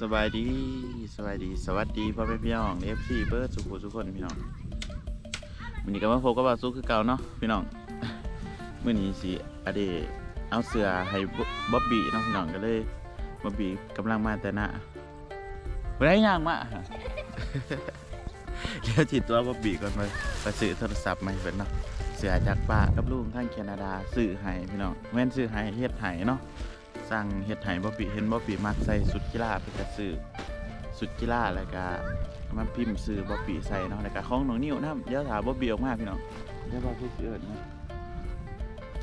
สบายดีสบายดีสวัสดีพ่อแม่พี่น้องเอฟซีเบิร์ดสุขุทุกคนพี่น้องวันนี้ก็มาพบกับบ่าวซุกคือเก่าเนาะพี่น้องมื่อนี้สิอเดเอาเสือให้บ๊อบบี้เน้องพี่น้องก็เลยบ๊อบบี้กำลังมาแต่หน้าไม่ได้ย่างมาเดี๋ยวจิตตัวบ๊อบบี้ก่อนมาไปซื้อโทรศัพท์ใหม่เพิ่นเนาะเสือจากป้ากับลุงทางแคนาดาซื้อให้พี่น้องแม่นซื้อให้เฮ็ดให้เนาะ สั่งเฮ็ดไห้บ๊อบบี้เห็นบ๊อบบี้มักใส่สุดกีฬาเพิ่นก็ซื้อสุดกีฬาแล้วก็มาพิมพ์ซื้อบ๊อบบี้ใส่เนาะแล้วก็ของน้องนิ้วนะเดี๋ยวถามบ๊อบบี้ออกมาพี่น้องเดี๋ยวบ่าวสิเอิ้นนะ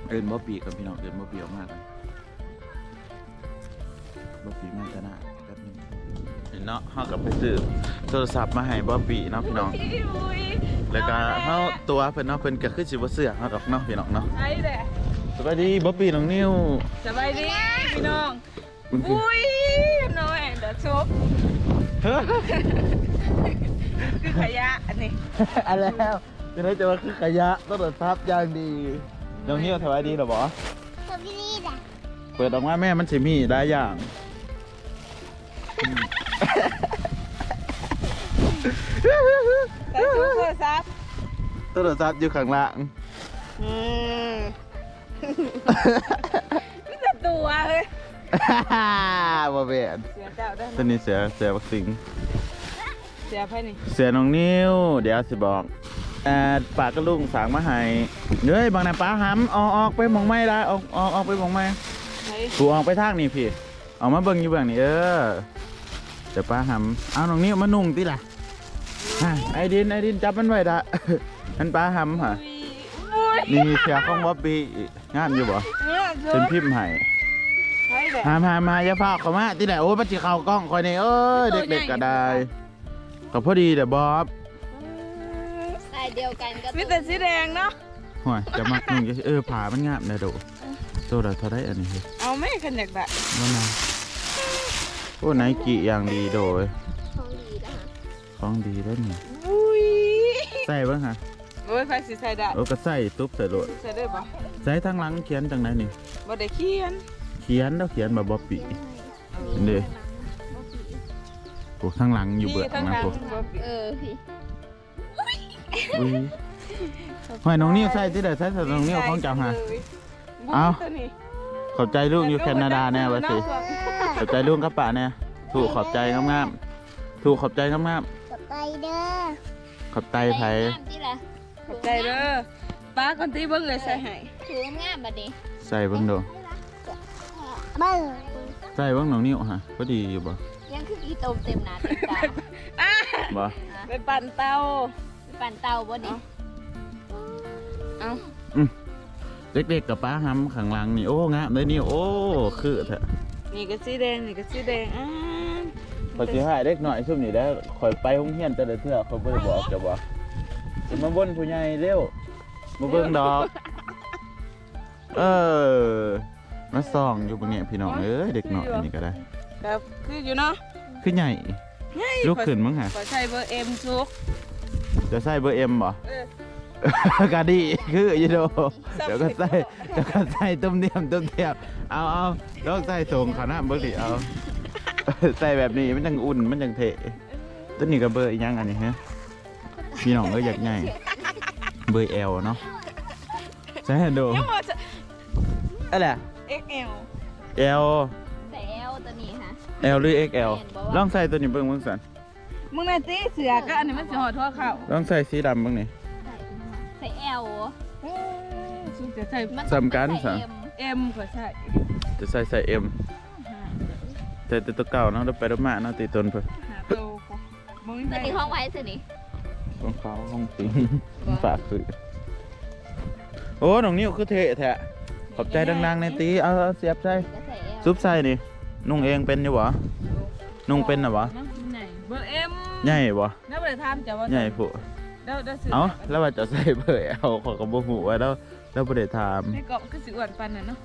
เอิ้นบ๊อบบี้ก่อนพี่น้องเอิ้นบ๊อบบี้ออกมาก่อนบ๊อบบี้มาจะหน้าแป๊บนึงเนาะเฮาก็ไปซื้อโทรศัพท์มาให้บ๊อบบี้เนาะพี่น้องพี่อุ้ยแล้วก็เฮาตัวเพิ่นเนาะเพิ่นก็คือสิบ่เสื้อเฮาดอกเนาะพี่น้องเนาะไอ้แหละสวัสดีบ๊อบบี้น้องนิ้วสบายดี พี่น้องอุ้ยน้อยเดี๋ยวชบเฮ้ยคือขยะอันนี้อะไรแล้วจะได้จะว่าคือขยะต้องตรวจทับอย่างดีน้องเฮียวสบายดีเหรอบอสวัสดีจ้ะเปิดออกมาแม่มันสิมีได้อย่างแต่ชุบโทรศัพท์ต้องตรวจทับอยู่ข้างล่างอืมนี่จะ ตัวเฮ้ยบ่เบ็นเสียเจ้าได้ตัวนี้เสือเสือบักสิง เสียไพ่นี่เสือน้องนิ้ว เดี๋ยวสิบอกอ่าปากกระลุงสางมาให้เฮ้ยบางนาป้าหำออกออกไปหมองไม่ได้ออกออกออกไปหมองไม่ไพ่ผูออกไปทางนี่พี่ออกมาเบิ่งอยู่เบิ่งนี่เออเดี๋ยวป้าหำเอาน้องนิ้วมานุ่งติล่ะอะไอ้ดินไอ้ดินจับมันไว้ดะมันป้าหำฮะอุ้ยนี่เสียของบ๊อบบี้งามอยู่บ่เนี่ยชุเป็นบพิมพ์ให้ ไพ่แหละหามามาอย่าพาเข้ามาที่ไหนโอ้ยมันสิเข้ากล้องคอยนี่เอ้ยเด็กๆก็ได้ก็พอดีเด้อบ๊อบสายเดียวกันก็มีแต่สีแดงเนาะห่วยจะมักนุ่งจะเออผ้ามันงามนะโดโตละเท่าได้อันนี้เฮ้ยเอาไม่ขันอยากได้ว่านาโอ้ไนกี้อย่างดีโดยของดีนะคะของดีเด้อนี่อุ้ยใส่เบิ่งฮะโอ้ยไพ่สีใส่ได้โอ้ก็ใส่ตุ๊บใส่โลดใส่ได้ปะใส่ทางหลังเขียนจังไดนี่บ่ได้เขียนเขียนแล้วเขียนแบบบ๊อบบี้นี่โอ้ทางหลังอยู่เบื้องทั้งนะทางพวกบ่ปิดเออพี่อุ้ยห่วยน้องนิ้วใส่ที่ไหนใส่ใส่น้องนิ้วของเจ้าฮะเอาตัวนี้ขอบใจลูกอยู่แคนาดาแน่วะสิขอบใจลุงกับป้าเนี่ยถูกขอบใจงามๆถูกขอบใจงามกับไปเด้อๆขอบใจไผที่ละขอบใจเด้อป้าคนที่เบิ่งเลยใส่ให้ถืองามบัดนี้ใส่เบิ่งดู เบิ้งใส่เบิ่งน้องนิ้วฮะพอดีอยู่บ่ยังคืออีโตมเต็มหนาเต็มตาอะบ่ไปปั่นเตาปั่นเตาบ่นี่เอาเด็กๆกับป้าหำข้างหลังนี่โอ้งามเลยนี่โอ้คือแท้นี่ก็สีแดงนี่ก็สีแดงอ่าพอสิหายเด็กหน่อยซุ่มนี่ได้ข่อยไปโรงเรียนแต่ละเทื่อเขาบ่ได้บอกจะบ่สิมาบ่นผู้ใหญ่เร็วมาเบิ่งดอก เออ มาส่องอยู่บ่เนี่ยพี่น้องเอ้ยเด็กน้อยนี่ก็ได้ครับคืออยู่เนาะคือใหญ่ลุกขึ้นมั้งฮะขอใช้เบอร์เอ็มซุกจะใส่เบอร์เอ็มบ่เออกะดีคืออยีโดเดี๋ยวก็ใส่เดี๋ยวก็ใส่ต้มเนียมต้มเนียมเอาเอาลองใส่ส่งขานะเบอร์ดิเอาใส่แบบนี้มันจังอุ่นมันจังเทตัวนี้ก็เบอร์อีกอยังอันนี้ฮะพี่น้องก็อยากใหญ่เบอร์เอลเนาะใช่โดยังว่าจะอะไร XL เอลใส่เอลตัวนี้ฮะเอลหรือ XL ลองใส่ตัวนี้เบิ่งเบิ่งสันมึงน่ะติเสือก็อันนี้มันสิหอดทั่วเข่าลองใส่สีดำเบิ่งนี่ใส่เอลซุกจะใส่สำคัญสะเอ็มขอใส่จะใส่ใส่เอ็มแต่ตัวเก่าเนาะเราไปรถมาเนาะตีตนเพิ่นหาโตมึงตัวได้นี้ห้องไว้สินี่ของเขาห้องสิงฝากคือโอ้น้องนิ้วคือเทะแท้ ขอบใจดังๆในตีเอาเอาเสียบใส่จะใส่เอลซุปใส่นี่นุ่งเองเป็นอยู่บ่นุ่งเป็นน่ะบ่ไหนเบอร์เอ็มใหญ่บ่แล้วบ่ได้ถามจ้ะว่าใหญ่ผู้เดี๋ยวเดี๋ยวซื้อเอ้าแล้วว่าจะใส่เบอร์เอาขอยก็บ่ฮู้ว่าแล้วแล้วบ่ได้ถามในเกาะคือสิอ้วนปันน่ะเนาะ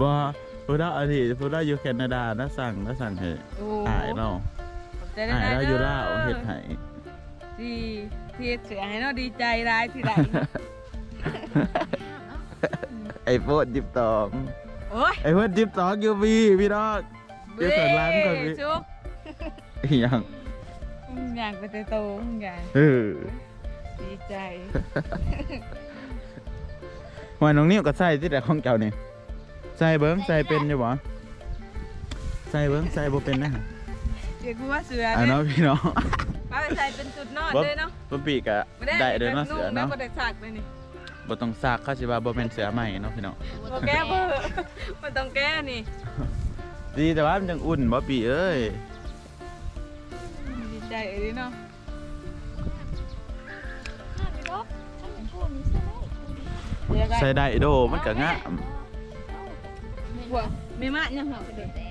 บ่ผู้ดาอันนี้ผู้ดาอยู่แคนาดานะสั่งนะสั่งให้โอ้อายเนาะขอบใจอายได้แล้วอยู่ลาวเฮ็ดให้ที่ที่เฮ็ดเสือให้เนาะดีใจร้ายที่ใดไอ โฟน12โอ้ยไอโฟน12 UV พี่น้องเบเดี๋ยวก่อนล้างก่อนเว้พี่ยชุกอีหยังอยากไปเตะโตมึงอยากเออดีใจหอยน้องนิ้วก็ใส่ที่แต่ของเจ้านี่ใส่เบิ้งใส่เป็นอยู่บ่ใส่เบิ้งใส่บ่เป็นนะเดี๋ยวกูว่าเสืออะเนี่ยเนาะพี่น้องป้าไปใส่เป็นจุดนอนบ่เลยเนาะบ่ปีกอะได้เด้อเนาะเสือเนาะบ่ได้สักเลยนี่ บ่ต้องซากเขาสิว่าบ่แม่นเสือใหม่เนาะพี่น้องบ่แก้เบอร์มันต้องแก้นี่ดีแต่ว่ามันจังอุ่นบ่ปีเอ้ยดีใจเอ้ยเนาะห้าไปรบถ้าเป็นพวกนี้ใช่ไหมเดี๋ยวกันใส่ได้โดมันก็งามพวกไม่มากยังเหรอกระโดดแต่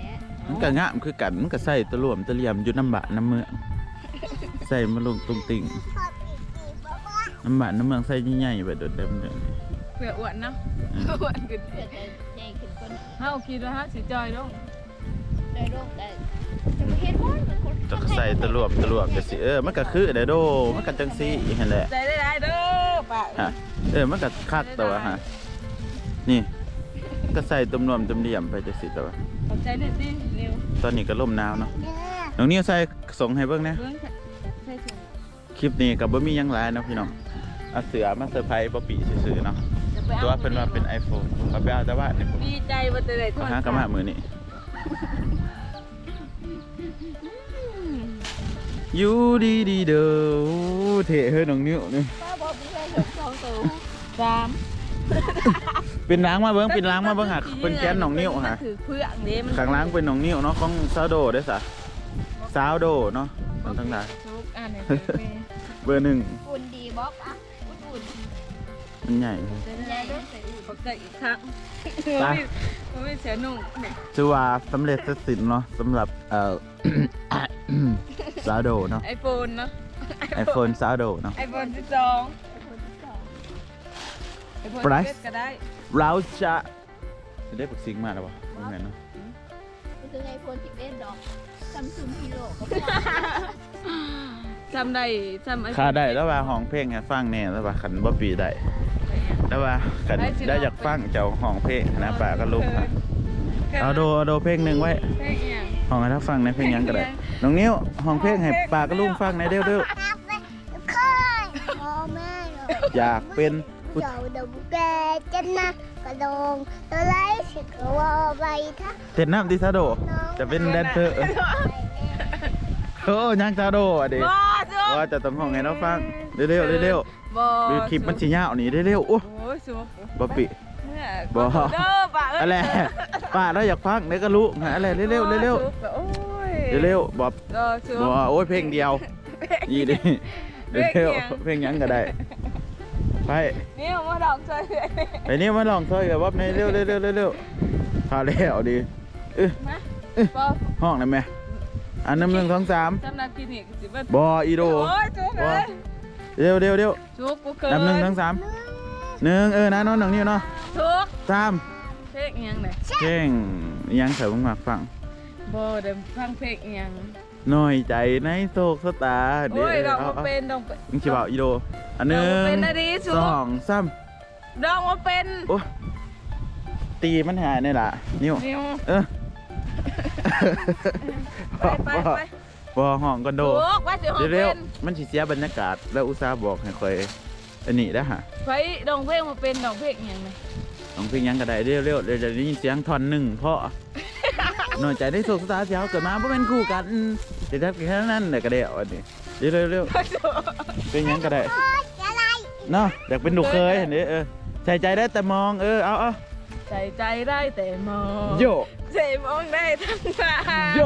มันก็งามคือกันมันก็ใส่ตะหลวมตะเหลี่ยมอยู่น้ำบะน้ำเมืองใส่มาลงตรงติ่ง น้ำบะน้ำเมืองใส่ใหญ่ๆแบบเดิมๆนี่เผื่ออ้วนเนาะอ้วนขึ้นเพื่อจะใหญ่ขึ้นกว่านี้เฮาคิดว่าเฮาสิจอยลงโดยโรคแต่จะไม่เห็นว่ามันคนจะก็ใส่ตะหลวมตะหลวมก็สิเออมันก็คือได้โดมันก็จังซี่หั่นแหละใจได้ได้เด้อป้าฮะเออมันก็คักตัวฮะนี่ก็ใส่ตุ่มนวมตุ่มเหลี่ยมไปจังซี่ตัวขอบใจด้วยสินิวตอนนี้ก็ลมหนาวเนาะน้องนิ้วใส่ส่งให้เบิ่งนะเบิ่งใช่ถุงคลิปนี้ก็บ่มีหยังหลายเนาะพี่น้อง เอาเสือมาเซอร์ไพรส์บ่ปีซื่อๆเนาะจะไปอาตัวเพิ่นว่าเป็น iPhone ก็ไปเอาแต่ว่านี่ผมดีใจว่าจะได้โทมาษหากะมามื้อนี้อยู่ดีดีๆเด้อเท่เฮ้ยน้องนิ้วนี่ป้าบอกมีแค่ถึงสองตัวสามเป็นล้างมาเบิ่งเป็นล้างมาเบิ่งหะเป็นแกนน้องนิ้วฮะถือเพื่องเด้มันข้างล่างเป็นน้องนิ้วเนาะของซาวโดเด้อซะซาวโดเนาะมันทั้งหลายทุกอันเนี่ยเบอร์หนึ่งอุ่นดีบ๊อบอะอุ่นอุ่น มันใหญ่จะใหญ่ได้ด้วยใส่อุ่นขอบใจอีกครั้งไปมันไม่เสียหนุ่มเนี่ยชื่อว่าสำเร็จเสร็จสิ้นเนาะสำหรับเอ่อซาโดเนาะไอโฟนเนาะ iPhone ซาโดเนาะไอโฟนสิบสองคนที่สองไอโฟน Price สิบเอ็ดก็ได้เราจะจะได้ปักซิงมาแล้ววะไม่เหมือนเนาะไปถึงไอโฟนสิบเอ็ดดอกซัมซุงฮีโร่จำได้จำ iPhone ค่าได้แล้วว่าห้องเพลงให้ฟังแน่แล้วว่าขันบ่ปีได้ แล้วว่าขันได้อยากฟังเจ้าห้องเพลงนะป่าก็ลุกนะเอาโดเอาโดเพลงหนึ่งไว้เพลงอีหยังห้องให้ถ้าฟังในเพลงหยังก็ได้น้องนิ้วห้องเพลงให้ป่าก็ลุงฟังในเด้อเด้อเคยพ่อแม่เลยอยากเป็นผู้เจ้าดมแกจะนะกระโดงตัวไรสิกวอใบท่าเต้นน้ำดิซาโดจะเป็นแดนเซอร์โอ้ยังซาโดอะดิบอจุ๊บว่าจะต้องห้องให้เราฟังเร็วๆเร็ว บอๆดูคลิปมันสิยาวนี่เร็วๆโอ้โอ้ยสุบบ่ปิเนี่ยบ่เด้อป่าเอ้ยอะไรป้าเราอยากฟังเดี๋ยวก็รู้หาอะไรเร็วๆเร็วจุ๊บโอ้ยๆเร็วๆบอบเออจุ๊บ่โอ้ยเพลงเดียวยี่ดิเพลงเร็วเดียวๆเพลงหยังก็ได้ไปนี่มาดอกใจเลยไปนี่มาลองซอยกับวับในเร็วๆเร็วๆๆๆพาแล้วดิเอ้ยมาบอห้องได้ไหมอันน้ำหนึ่งสองสามจำนักกินอีกสิบเอ็ดบออีโดโอ้ยจุ๊บ เลยเร็วเร็วเร็วจุ๊บกูเกินนับหนึ่งทั้งสามหนึ่งเออนะน้องหนึ่งนิ้วเนาะจุ๊บสามเพลงอีหยังเนี่ยเก่งยังเถอะมึงมาฟังบอเดี๋ยวฟังเพลงอีหยังหน่อยใจในโศกสตาโอ้ยดอกเอามาเอาเป็นดอกเป็นมึงชิบอกอีโดอันหนึ่ดอกงเป็นนะดิชูสองสามดอกมาเป็นโอ้ตีมันหายนี่ล่ะนิ้วนิวเออไปไปไป บอห้องกันโดถูกว่าจะห้องเร็วเป็นๆมันสิเสียบรรยากาศ แล้วอุตส่าห์บอกให้คอยอันนี้ได้อฮะไปดองเพลงมาเป็นดองเพลงอีหยังเนี่ยลองเพลงหยังก็ได้เร็วๆเดี๋ยวจะได้ยินเสียงท่อนหนึ่งเพราะ หน่อยใจได้โศกสตาเสียวเกิดมาเพราะเป็นคู่กันเดี๋ยวแค่นั้นเดี๋ยวก็ได้เอาอันนี้เดี๋ยวเร็วๆเพลงหยังก็ได้อะไรเนาะอยากเป็นลูกเคยเห็นดิเออใส่ใจได้แต่มองเออเอาเอาใส่ใจได้แต่มองโยใจมองได้ทั้งตาโย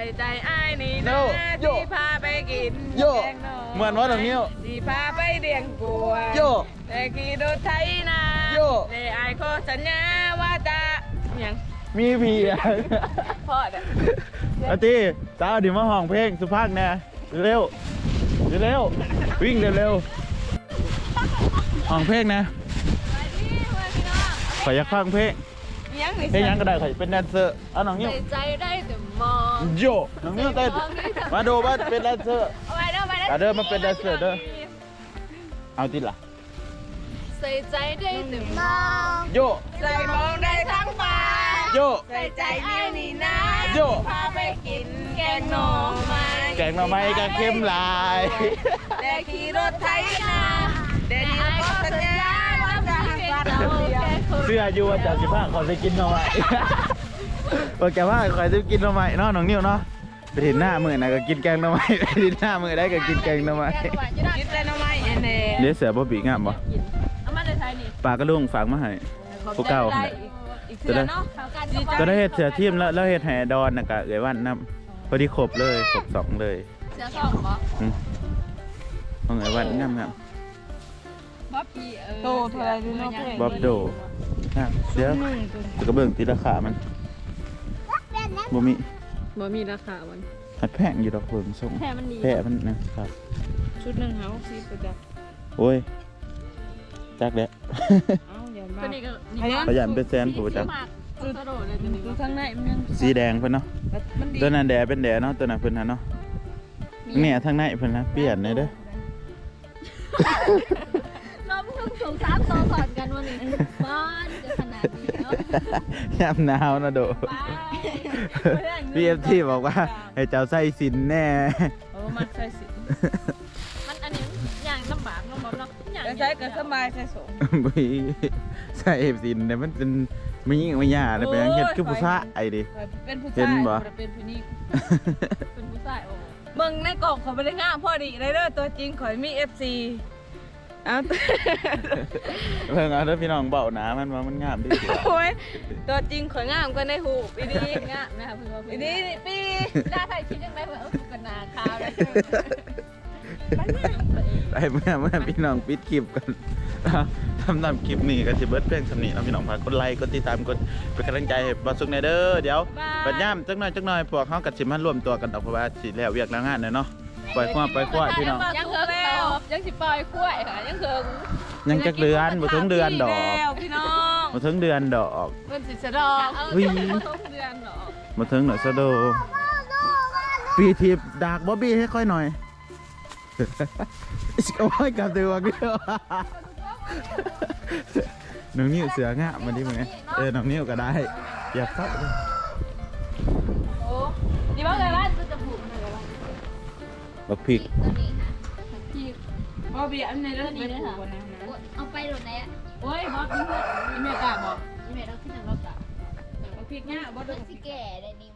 ใส่ใจอ้ายนี่โยนะโยที่พาไปกินโยแกงหน่เหมือนว่าตรงนี้ที่พาไปเลี้ยงกลัวโยแต่ขี่รถไถนาโย่แต่อายขอสัญญาว่าจะหยังมีพี่อะพ่อเด้ออาตีสาวดิมาห้องเพลงสุภาพแน่เร็วเร็ววิ่งเร็วๆห้องเพลงนะไปดิมาพี่น้อง ขอยอยากฟังเพลงห ยังนี่เพลงหยังก็ได้ขอยเป็นแดนเซอร์เอาน้องนิ้วใส่ใจได้แต่มองโยน้องนิ้วเต้นมาดูว่าเป็นแดนเซอร์ เอาไปเด้อไปเด้ออะเด้อมาเป็นแดนเซอร์เด้อ เอาติล่ะใส่ใจได้แต่มมององโยใส่มองได้ทั้งฟ้าโยใส่ใจนิ้วนี่นะโยพาไปกินแกงหน่อไม้แกงหน่อไม้กับเข้มหลายแต่ขี่รถไถนาเดี๋ยวนี้ก็สัญญาว่าจะหัก เราเดียวเสื้ออยู่ว่าจากสิบ้าขอไปกินหน่อไม้ว่าแกว่าขอจะกินหน่อไม้เนาะน้องนิ้วเนาะไปถึงหน้ามือนะก็กินแกงหน่อไม้ไปถึงหน้ามือได้ก็กินแกงหน่อไม้คิดเลยนะไม่เอ็นเน่เดี๋ยวเสือบ่ปีงามบ่เอามาเลยไทยนี่ปลากระลุงฝากมาให้พวกเก่าอีกเสือเนาะเขากันดีใจก็ได้เฮ็ดเสือทีมแล้วแล้วเฮ็ดให้ดอนน่ะก็เอ้ยวันนํพอดีครบเลยครบสองเลยเสือสองบ่อืมของเอ้ยวันงามบ๊ อบบี้เออโตเท่าไรดูเนาะๆบ๊อบโดงามเดี๋ยวจะก็เบิ่งตีราคามันบ่มีบ่มีราคามันหัดแพงอยู่ดอกเบิ่งส่งแค่มันดีแพ้มันนะครับ ชุดหนึ่งเฮาซีประจักษ์โอ้ยจักแหละเอ้าอย่ามาตัวนี้ก็พยายามขยันเป็นแสนผู้จักมากตัวโดดเลยตัวนี้ดูข้างในมันยังสีแดงเพิ่นเนาะมันดีตัวนั้นแดเป็นแดเนาะตัวนั้นเพิ่นน่ะเนาะเนี่ยทางในเพิ่นนะเปลี่ยนเลยเด้อ เราเพิ่งส่งสามโตสอนกันวันนี้บ้านจะขนาดนี้เนาะยามหนาวนะโดพี่เอฟทีบอกว่าให้เจ้าใส่สินแน่เออมันใส่สิมันอันนี้อย่างลำบากลำบากเนาะอย่างแล้วใช้ก็สบายใส่สงบีใส่สินแต่มันเป็นไม่ยิ่งไม่ยากเลยเป็นหยังเฮ็ดคือผู้ชายไอ้ดิเป็นผู้เห็ชายนบ่บ่ได้เป็นผู้หญิงเป็นผู้ชายโอ้เบิ่งในกล่องเขาบ่ได้งามพอดีเลยเด้อตัวจริงข่อยมี FC เอ้าเพิ่งเอาเด้อพี่น้องเบาหนามันว่ามันงามดีกว่าโอ้ยตัวจริงข่อยงามกว่าในหูปอีดีงามนะคะเพื่อนว่าอีเพื่อนดีปีได้ใครคิดยังไงเพื่อนเออกันนาขาวเลยไปเมื่อเมื่อพี่น้องปิดคลิปกันทำนำคลิปนี้ก็สิเบิดเพลงสำนีเนาะพี่น้องฝากกดไลค์กดติดตามกดเป็นกำลังใจให้บ่สุกในเด้อเดี๋ยวปัญญามจักหน่อยจักหน่อยพวกเขากัสิมารวมตัวกันดอกเพราะว่าสิแล้วเวียกแล้วงานเนยเนาะปล่อยความปล่อยควายพี่น้อง ยังเคิร์กตอบ ยังสิปล่อยกล้วยค่ะยังเคิร์กยังจักเดือนบ่ถึงเดือนดอกแล้วพี่น้องบ่ถึงเดือนดอกเพื่อนสิสะดอกเฮ้ยทุกเดือนหรอบ่ถึงหน่อยซะโดปีทิพย์ดากบ่บี้ให้ค่อยหน่อยสิเอาไว้กับตัวกูเด้อน้องนิ้วเสืองะมาดิมึงไงเออน้องนิ้วก็ได้ อย่าเข้าเลยโอ้ดีมากเลยว่าจะผูกเลยว่าบักพริกตัวนี้ค่ะพี่ บ่เบียอันนี้เด้อไปปลูกก่อนนะนะ เอาไปโดนไหนอะโอ้ยบอสนี่เมกาบอกอีเมลเราขึ้นจากรถอะเอาพริกเนี่ยบอสเพื่อนสิแก่ได้นี่